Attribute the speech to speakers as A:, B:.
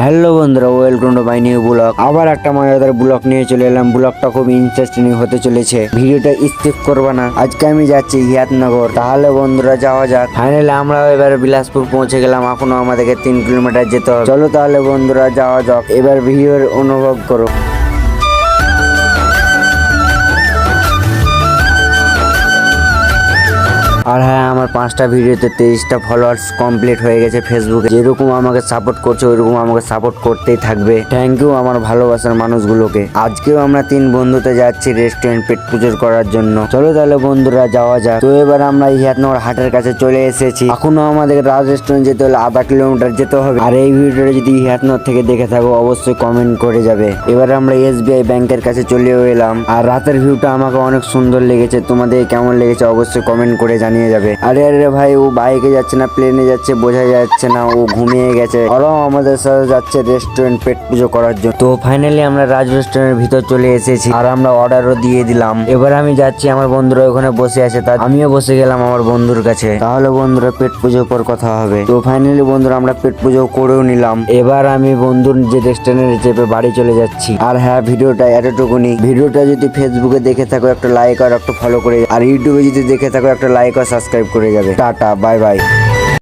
A: Hello বন্ধুরা welcome to my new blog আবার একটা মজাদার ব্লগ নিয়ে চলে এলাম। ব্লগটা খুব ইন্টারেস্টিং হতে চলেছে। ভিডিওটা স্কিপ করবা না। আজকে আমি যাচ্ছি হিয়াতনগর। তাহলে বন্ধুরা, যাওয়া যাক। ফাইনালি আমরা এবার বিলাসপুর পৌঁছে গেলাম। এখনও আমাদেরকে তিন কিলোমিটার যেতে হবে। চলো তাহলে বন্ধুরা, যাওয়া যাক। এবার ভিডিওর অনুভব করো। আর হ্যাঁ আমার পাঁচটা ভিডিওতে তেইশটা ফলোয়ার্স কমপ্লিট হয়ে গেছে ফেসবুকে যেরকম আমাকে সাপোর্ট করছে, ওইরকম আমাকে সাপোর্ট করতেই থাকবে। থ্যাংক ইউ আমার ভালোবাসার মানুষগুলোকে। আজকেও আমরা তিন বন্ধুতে যাচ্ছি রেস্টুরেন্ট পেট পুজোর করার জন্য। চলো তাহলে বন্ধুরা, যাওয়া যাক। তো এবার আমরা হিয়াতনগর হাটের কাছে চলে এসেছি। এখনও আমাদের রাজ রেস্টুরেন্ট যেতে হলে আধা কিলোমিটার যেতে হবে। আর এই ভিডিওটা যদি হিয়াতনগর থেকে দেখে থাকো, অবশ্যই কমেন্ট করে যাবে। এবার আমরা এসবিআই ব্যাংকের কাছে চলেও এলাম। আর রাতের ভিউটা আমাকে অনেক সুন্দর লেগেছে। তোমাদের কেমন লেগেছে অবশ্যই কমেন্ট করে জানিয়ে যাবে। আরে আরে ভাই, ও বাইকে যাচ্ছে না প্লেনে যাচ্ছে, বোঝা যাচ্ছে না, ও ঘুমিয়ে গেছে। ওরাও আমাদের সাথে যাচ্ছে রেস্টুরেন্ট পেট পুজো করার জন্য। তো ফাইনালি আমরা রাজ রেস্টুরেন্টের ভিতর চলে এসেছি আর আমরা অর্ডারও দিয়ে দিলাম। এবার আমি যাচ্ছি, আমার বন্ধুরা ওখানে বসে আছে তার আমিও বসে গেলাম আমার বন্ধুর কাছে। তাহলে বন্ধুরা, পেট পুজোর পর কথা হবে। তো ফাইনালি বন্ধুরা, আমরা পেট পুজো করেও নিলাম। এবার আমি বন্ধুর যে রেস্টুরেন্টে চেপে বাড়ি চলে যাচ্ছি। আর হ্যাঁ ভিডিওটা এতটুকুনি। ভিডিওটা যদি ফেসবুকে দেখে থাকো, একটা লাইক আর একটা ফলো করে, আর ইউটিউবে যদি দেখে থাকো, একটা লাইক আর সাবস্ক্রাইব করে যাবে টাটা বাই বাই